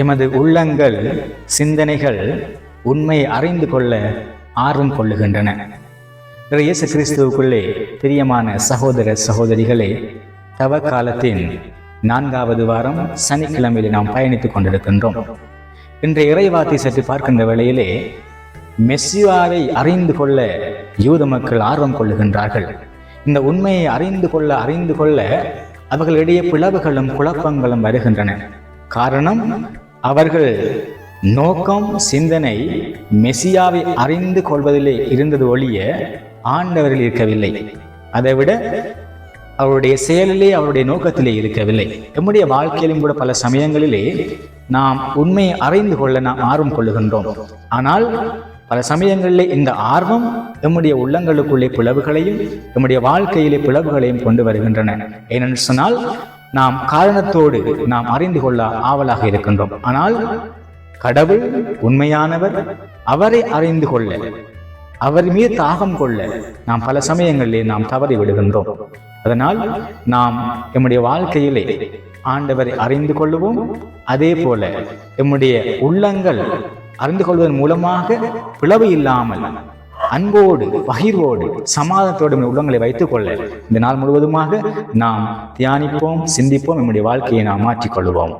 எமது உள்ளங்கள் சிந்தனைகள் உண்மையை அறிந்து கொள்ள ஆர்வம் கொள்ளுகின்றன. இயேசு கிறிஸ்துவுக்குள்ளே பிரியமான சகோதர சகோதரிகளே தவ காலத்தின் நான்காவது வாரம் சனிக்கிழமையில் நாம் பயணித்துக் கொண்டிருக்கின்றோம். இன்றைய இறைவாத்தை சற்று பார்க்கின்ற வேளையிலே மெஸ்ஸியாவை அறிந்து கொள்ள யூத மக்கள் ஆர்வம் கொள்ளுகின்றார்கள். இந்த உண்மையை அறிந்து கொள்ள அறிந்து கொள்ள அவர்களிடையே பிளவுகளும் குழப்பங்களும் வருகின்றன. காரணம் அவர்கள் நோக்கம் சிந்தனை மெசியாவை அறிந்து கொள்வதிலே இருந்தது ஒழிய ஆண்டவரில் இருக்கவில்லை. அதைவிட அவருடைய செயலிலே அவருடைய நோக்கத்திலே இருக்கவில்லை. நம்முடைய வாழ்க்கையிலும் கூட பல சமயங்களிலே நாம் உண்மையை அறிந்து கொள்ள நாம் ஆர்வம் கொள்ளுகின்றோம். ஆனால் பல சமயங்களிலே இந்த ஆர்வம் நம்முடைய உள்ளங்களுக்குள்ளே பிளவுகளையும் நம்முடைய வாழ்க்கையிலே பிளவுகளையும் கொண்டு வருகின்றன. ஏனென்று சொன்னால் நாம் காரணத்தோடு நாம் அறிந்து கொள்ள ஆவலாக இருக்கின்றோம். ஆனால் கடவுள் உண்மையானவர் அவரை அறிந்து கொள்ள அவர் மீது தாகம் கொள்ள நாம் பல சமயங்களிலே நாம் தவறி விடுகின்றோம். அதனால் நாம் எம்முடைய வாழ்க்கையிலே ஆண்டவரை அறிந்து கொள்ளுவோம். அதே போல எம்முடைய உள்ளங்கள் அறிந்து கொள்வதன் மூலமாக பிளவு இல்லாமல் அன்போடு பகிர்வோடு சமாதானத்தோடு உள்ளங்களை வைத்துக் கொள்ள இந்த நாள் முழுவதுமாக நாம் தியானிப்போம் சிந்திப்போம் நம்முடைய வாழ்க்கையை நாம் மாற்றிக்கொள்வோம்.